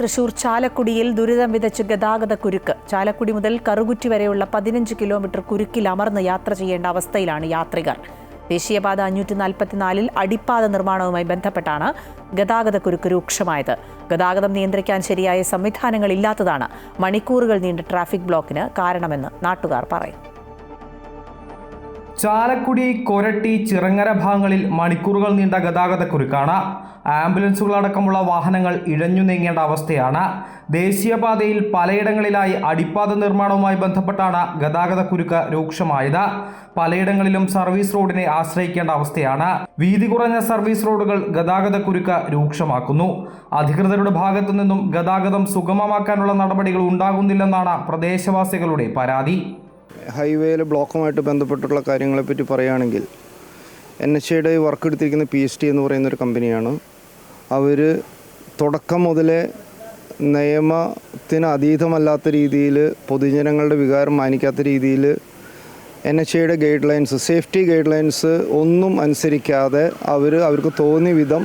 തൃശൂർ ചാലക്കുടിയിൽ ദുരിതം വിതച്ച് ഗതാഗത കുരുക്ക്. ചാലക്കുടി മുതൽ കറുകുറ്റി വരെയുള്ള പതിനഞ്ച് കിലോമീറ്റർ കുരുക്കിൽ അമർന്ന് യാത്ര ചെയ്യേണ്ട അവസ്ഥയിലാണ് യാത്രികർ. ദേശീയപാത അഞ്ഞൂറ്റി നാൽപ്പത്തിനാലിൽ അടിപ്പാത നിർമ്മാണവുമായി ബന്ധപ്പെട്ടാണ് ഗതാഗത കുരുക്ക് രൂക്ഷമായത്. ഗതാഗതം നിയന്ത്രിക്കാൻ ശരിയായ സംവിധാനങ്ങൾ ഇല്ലാത്തതാണ് മണിക്കൂറുകൾ നീണ്ട ട്രാഫിക് ബ്ലോക്കിന് കാരണമെന്ന് നാട്ടുകാർ പറയും. ചാലക്കുടി കൊരട്ടി ചിറങ്ങര ഭാഗങ്ങളിൽ മണിക്കൂറുകൾ നീണ്ട ഗതാഗതക്കുരുക്കാണ്. ആംബുലൻസുകളടക്കമുള്ള വാഹനങ്ങൾ ഇഴഞ്ഞു നീങ്ങേണ്ട അവസ്ഥയാണ്. ദേശീയപാതയിൽ പലയിടങ്ങളിലായി അടിപ്പാത നിർമ്മാണവുമായി ബന്ധപ്പെട്ടാണ് ഗതാഗതക്കുരുക്ക് രൂക്ഷമായത്. പലയിടങ്ങളിലും സർവീസ് റോഡിനെ ആശ്രയിക്കേണ്ട അവസ്ഥയാണ്. വീതി കുറഞ്ഞ സർവീസ് റോഡുകൾ ഗതാഗതക്കുരുക്ക് രൂക്ഷമാക്കുന്നു. അധികൃതരുടെ ഭാഗത്തു നിന്നും ഗതാഗതം സുഗമമാക്കാനുള്ള നടപടികൾ ഉണ്ടാകുന്നില്ലെന്നാണ് പ്രദേശവാസികളുടെ പരാതി. ഹൈവേയിൽ ബ്ലോക്കുമായിട്ട് ബന്ധപ്പെട്ടുള്ള കാര്യങ്ങളെപ്പറ്റി പറയുകയാണെങ്കിൽ എൻ എച്ച് ഐയുടെ വർക്ക് എടുത്തിരിക്കുന്ന പി എസ് ടി എന്ന് പറയുന്ന ഒരു കമ്പനിയാണ്. അവർ തുടക്കം മുതലേ നിയമത്തിന് അതീതമല്ലാത്ത രീതിയിൽ പൊതുജനങ്ങളുടെ വികാരം മാനിക്കാത്ത രീതിയിൽ എൻ എച്ച് ഐയുടെ guidelines safety guidelines ഒന്നും അനുസരിക്കാതെ അവർ അവർക്ക് തോന്നിയ വിധം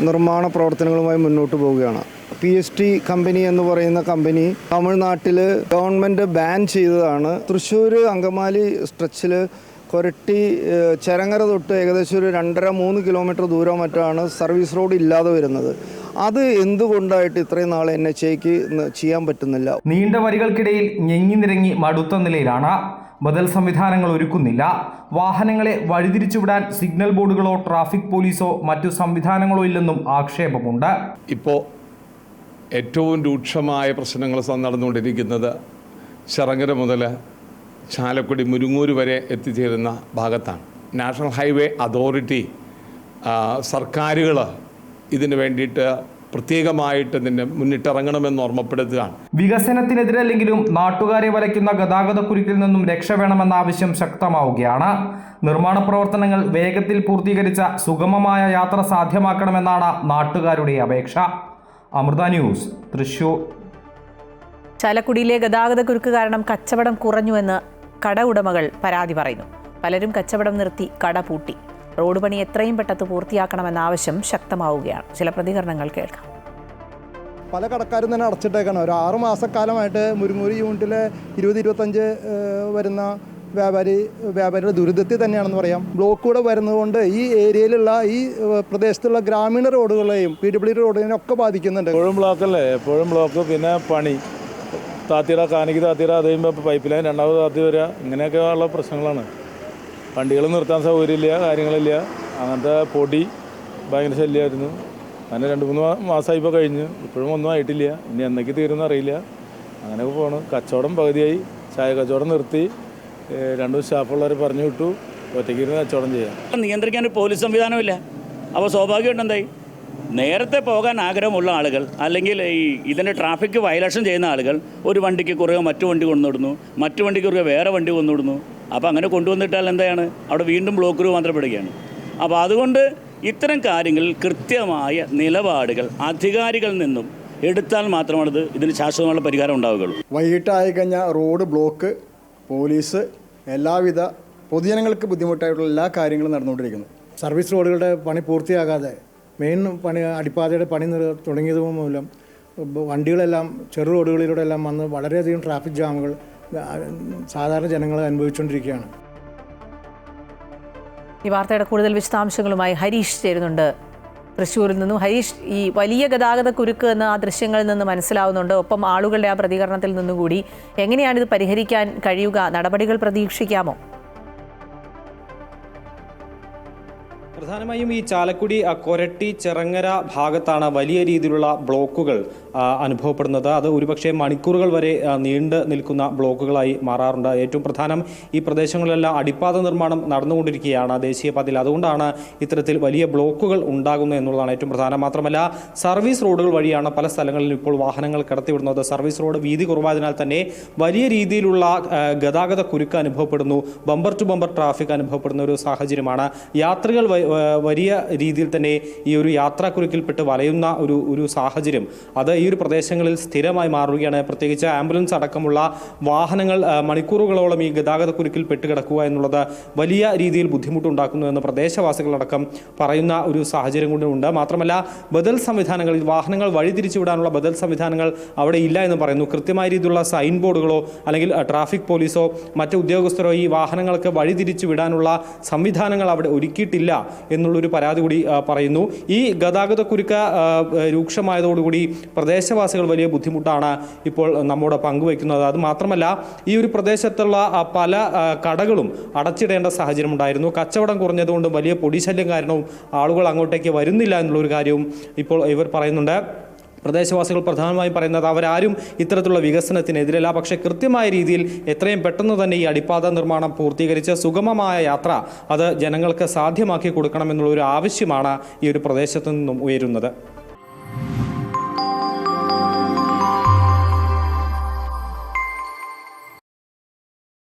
നിർമ്മാണ പ്രവർത്തനങ്ങളുമായി മുന്നോട്ട് പോവുകയാണ്. പി എസ് ടി കമ്പനി എന്ന് പറയുന്ന കമ്പനി തമിഴ്നാട്ടിൽ ഗവൺമെന്റ് ബാൻ ചെയ്തതാണ്. തൃശ്ശൂർ അങ്കമാലി സ്ട്രെച്ചിൽ കൊരട്ടി ചരങ്ങര തൊട്ട് ഏകദേശം ഒരു രണ്ടര മൂന്ന് കിലോമീറ്റർ ദൂരം മറ്റാണ് സർവീസ് റോഡ് ഇല്ലാതെ വരുന്നത്. അത് എന്തുകൊണ്ടായിട്ട് ഇത്രയും നാൾ എൻ എച്ച് ഐക്ക് ചെയ്യാൻ പറ്റുന്നില്ല? നീണ്ട വരികൾക്കിടയിൽ ഞെങ്ങി നിരങ്ങി മടുത്ത നിലയിലാണ്. ബദൽ സംവിധാനങ്ങൾ ഒരുക്കുന്നില്ല. വാഹനങ്ങളെ വഴിതിരിച്ചുവിടാൻ സിഗ്നൽ ബോർഡുകളോ ട്രാഫിക് പോലീസോ മറ്റു സംവിധാനങ്ങളോ ഇല്ലെന്നും ആക്ഷേപമുണ്ട്. ഇപ്പോൾ ഏറ്റവും രൂക്ഷമായ പ്രശ്നങ്ങൾ നടന്നുകൊണ്ടിരിക്കുന്നത് ചിറങ്ങര മുതൽ ചാലക്കുടി മുരുങ്ങൂർ വരെ എത്തിച്ചേരുന്ന ഭാഗത്താണ്. നാഷണൽ ഹൈവേ അതോറിറ്റി സർക്കാരുകൾ ഇതിനു വേണ്ടിയിട്ട് പ്രത്യേകമായിട്ട് ഇതിന് മുന്നിട്ടിറങ്ങണമെന്ന് ഓർമ്മപ്പെടുത്തുകയാണ്. വികസനത്തിനെതിരല്ലെങ്കിലും നാട്ടുകാരെ വലയ്ക്കുന്ന ഗതാഗതക്കുരുക്കിൽ നിന്നും രക്ഷ വേണമെന്ന ആവശ്യം ശക്തമാവുകയാണ്. നിർമ്മാണ പ്രവർത്തനങ്ങൾ വേഗത്തിൽ പൂർത്തീകരിച്ച സുഗമമായ യാത്ര സാധ്യമാക്കണമെന്നാണ് നാട്ടുകാരുടെ അപേക്ഷ. അമൃത ന്യൂസ് തൃശൂർ. ചാലക്കുടിയിലെ ഗതാഗത കുരുക്ക് കാരണം കച്ചവടം കുറഞ്ഞുവെന്ന് കട ഉടമകൾ പരാതി പറയുന്നു. പലരും കച്ചവടം നിർത്തി കട പൂട്ടി. റോഡ് പണി എത്രയും പെട്ടെന്ന് പൂർത്തിയാക്കണമെന്ന ആവശ്യം ശക്തമാവുകയാണ്. ചില പ്രതികരണങ്ങൾ കേൾക്കാം. പല കടക്കാരും തന്നെ അടച്ചിട്ടേക്കാണ്. ഒരു ആറുമാസക്കാലമായിട്ട് മാസക്കാലമായിട്ട് യൂണിറ്റിലെ ഇരുപത് ഇരുപത്തഞ്ച് വരുന്ന വ്യാപാരി വ്യാപാരിയുടെ ദുരിതത്തിൽ തന്നെയാണെന്ന് പറയാം. ബ്ലോക്ക് കൂടെ വരുന്നതുകൊണ്ട് ഈ ഏരിയയിലുള്ള ഈ പ്രദേശത്തുള്ള ഗ്രാമീണ റോഡുകളെയും പി ഡബ്ല്യു റോഡിനെയും ഒക്കെ ബാധിക്കുന്നുണ്ട്. എപ്പോഴും ബ്ലോക്കല്ലേ എപ്പോഴും ബ്ലോക്ക് പിന്നെ പണി. താത്തിറ കാനിക്ക് താത്തിറ അത് കഴിയുമ്പോൾ പൈപ്പ് ലൈൻ രണ്ടാമത് താത്തി വരിക ഇങ്ങനെയൊക്കെ ഉള്ള പ്രശ്നങ്ങളാണ്. വണ്ടികൾ നിർത്താൻ സൗകര്യമില്ല കാര്യങ്ങളില്ല. അങ്ങനത്തെ പൊടി ഭയങ്കര ശല്യമായിരുന്നു. അങ്ങനെ രണ്ട് മൂന്ന് മാസം ഇപ്പോൾ കഴിഞ്ഞ്. ഇപ്പോഴും ഒന്നും ആയിട്ടില്ല. ഇനി എന്നൊക്കെ തീരുമെന്ന് അറിയില്ല. അങ്ങനെയൊക്കെ പോകണം കച്ചവടം പകുതിയായി. ചായ കച്ചവടം നിർത്തി. രണ്ടു സ്റ്റാഫുള്ളവർ പറഞ്ഞു വിട്ടു. ഒറ്റയ്ക്ക് ഇരുന്ന് കച്ചവടം ചെയ്യാം. നിയന്ത്രിക്കാൻ ഒരു പോലീസ് സംവിധാനമില്ല അപ്പോൾ സ്വാഭാവികമായിട്ട് എന്തായി നേരത്തെ പോകാൻ ആഗ്രഹമുള്ള ആളുകൾ അല്ലെങ്കിൽ ഈ ഇതിന്റെ ട്രാഫിക് വയലേഷൻ ചെയ്യുന്ന ആളുകൾ ഒരു വണ്ടിക്ക് കുറുകെ മറ്റു വണ്ടി കൊണ്ടുവിടുന്നു മറ്റു വണ്ടിക്ക് കുറുകെ വേറെ വണ്ടി കൊണ്ടുവിടുന്നു. അപ്പോൾ അങ്ങനെ കൊണ്ടുവന്നിട്ടാൽ എന്താണ്? അവിടെ വീണ്ടും ബ്ലോക്ക് രൂപാന്തരപ്പെടുകയാണ് അപ്പോൾ അതുകൊണ്ട് ഇത്തരം കാര്യങ്ങളിൽ കൃത്യമായ നിലപാടുകൾ അധികാരികളിൽ നിന്നും എടുത്താൽ മാത്രമാണ് ഇത് ഇതിന് ശാശ്വതമായ പരിഹാരം ഉണ്ടാവുകയുള്ളൂ. വൈകിട്ടായി കഴിഞ്ഞാൽ റോഡ് ബ്ലോക്ക് പോലീസ് എല്ലാവിധ പൊതുജനങ്ങൾക്ക് ബുദ്ധിമുട്ടായിട്ടുള്ള എല്ലാ കാര്യങ്ങളും നടന്നുകൊണ്ടിരിക്കുന്നു. സർവീസ് റോഡുകളുടെ പണി പൂർത്തിയാകാതെ മെയിൻ പണി അടിപ്പാതയുടെ പണി നിർ- തുടങ്ങിയത് മൂലം വണ്ടികളെല്ലാം ചെറു റോഡുകളിലൂടെ എല്ലാം വന്ന് വളരെയധികം ട്രാഫിക് ജാമുകൾ സാധാരണ ജനങ്ങൾ അനുഭവിച്ചുകൊണ്ടിരിക്കുകയാണ്. ഈ വാർത്തയുടെ കൂടുതൽ വിശദാംശങ്ങളുമായി ഹരീഷ് ചേരുന്നുണ്ട്. തൃശ്ശൂരിൽ നിന്നും ഹരീഷ് ഈ വലിയ ഗതാഗത കുരുക്ക് എന്ന് ആ ദൃശ്യങ്ങളിൽ നിന്ന് മനസ്സിലാവുന്നുണ്ട്. ഒപ്പം ആളുകളുടെ ആ പ്രതികരണത്തിൽ നിന്നുകൂടി എങ്ങനെയാണ് ഇത് പരിഹരിക്കാൻ കഴിയുക? നടപടികൾ പ്രതീക്ഷിക്കാമോ? പ്രധാനമായും ഈ ചാലക്കുടി കൊരട്ടി ചിറങ്ങര ഭാഗത്താണ് വലിയ രീതിയിലുള്ള ബ്ലോക്കുകൾ അനുഭവപ്പെടുന്നത്. അത് ഒരുപക്ഷെ മണിക്കൂറുകൾ വരെ നീണ്ട് നിൽക്കുന്ന ബ്ലോക്കുകളായി മാറാറുണ്ട്. ഏറ്റവും പ്രധാനം ഈ പ്രദേശങ്ങളിലെല്ലാം അടിപ്പാത നിർമ്മാണം നടന്നുകൊണ്ടിരിക്കുകയാണ് ദേശീയപാതയിൽ അതുകൊണ്ടാണ് ഇത്തരത്തിൽ വലിയ ബ്ലോക്കുകൾ ഉണ്ടാകുന്നത് എന്നുള്ളതാണ് ഏറ്റവും പ്രധാനം. മാത്രമല്ല സർവീസ് റോഡുകൾ വഴിയാണ് പല സ്ഥലങ്ങളിലും ഇപ്പോൾ വാഹനങ്ങൾ കടത്തിവിടുന്നത്. സർവീസ് റോഡ് വീതി കുറവായതിനാൽ തന്നെ വലിയ രീതിയിലുള്ള ഗതാഗത കുരുക്ക് അനുഭവപ്പെടുന്നു. ബമ്പർ ടു ബമ്പർ ട്രാഫിക് അനുഭവപ്പെടുന്ന ഒരു സാഹചര്യമാണ്. യാത്രികൾ വലിയ രീതിയിൽ തന്നെ ഈ ഒരു യാത്രാക്കുരുക്കിൽപ്പെട്ട് വലയുന്ന ഒരു ഒരു സാഹചര്യം. അത് ഈ ഒരു പ്രദേശങ്ങളിൽ സ്ഥിരമായി മാറുകയാണ്. പ്രത്യേകിച്ച് ആംബുലൻസ് അടക്കമുള്ള വാഹനങ്ങൾ മണിക്കൂറുകളോളം ഈ ഗതാഗത കുരുക്കിൽ പെട്ടുകിടക്കുക എന്നുള്ളത് വലിയ രീതിയിൽ ബുദ്ധിമുട്ടുണ്ടാക്കുന്നു എന്ന് പ്രദേശവാസികളടക്കം പറയുന്ന ഒരു സാഹചര്യം കൂടി മാത്രമല്ല ബദൽ സംവിധാനങ്ങളിൽ വാഹനങ്ങൾ വഴിതിരിച്ചുവിടാനുള്ള ബദൽ സംവിധാനങ്ങൾ അവിടെ ഇല്ല എന്ന് പറയുന്നു. കൃത്യമായ രീതിയിലുള്ള സൈൻ ബോർഡുകളോ അല്ലെങ്കിൽ ട്രാഫിക് പോലീസോ മറ്റ് ഉദ്യോഗസ്ഥരോ ഈ വാഹനങ്ങൾക്ക് വഴിതിരിച്ചു വിടാനുള്ള സംവിധാനങ്ങൾ അവിടെ ഒരുക്കിയിട്ടില്ല എന്നുള്ളൊരു പരാതി കൂടി പറയുന്നു. ഈ ഗതാഗത കുരുക്ക് രൂക്ഷമായതോടുകൂടി പ്രദേശവാസികൾ വലിയ ബുദ്ധിമുട്ടാണ് ഇപ്പോൾ നമ്മോട് പങ്കുവയ്ക്കുന്നത്. അത് മാത്രമല്ല ഈ ഒരു പ്രദേശത്തുള്ള പല കടകളും അടച്ചിടേണ്ട സാഹചര്യം ഉണ്ടായിരുന്നു കച്ചവടം കുറഞ്ഞതുകൊണ്ടും വലിയ പൊടിശല്യം കാരണവും ആളുകൾ അങ്ങോട്ടേക്ക് വരുന്നില്ല എന്നുള്ളൊരു കാര്യവും ഇപ്പോൾ ഇവർ പറയുന്നുണ്ട്. പ്രദേശവാസികൾ പ്രധാനമായും പറയുന്നത് അവരാരും ഇത്തരത്തിലുള്ള വികസനത്തിനെതിരല്ല. പക്ഷേ കൃത്യമായ രീതിയിൽ എത്രയും പെട്ടെന്ന് തന്നെ ഈ അടിപ്പാത നിർമ്മാണം പൂർത്തീകരിച്ച് സുഗമമായ യാത്ര അത് ജനങ്ങൾക്ക് സാധ്യമാക്കി കൊടുക്കണമെന്നുള്ള ഒരു ആവശ്യമാണ് ഈ ഒരു പ്രദേശത്തു നിന്നും ഉയരുന്നത്.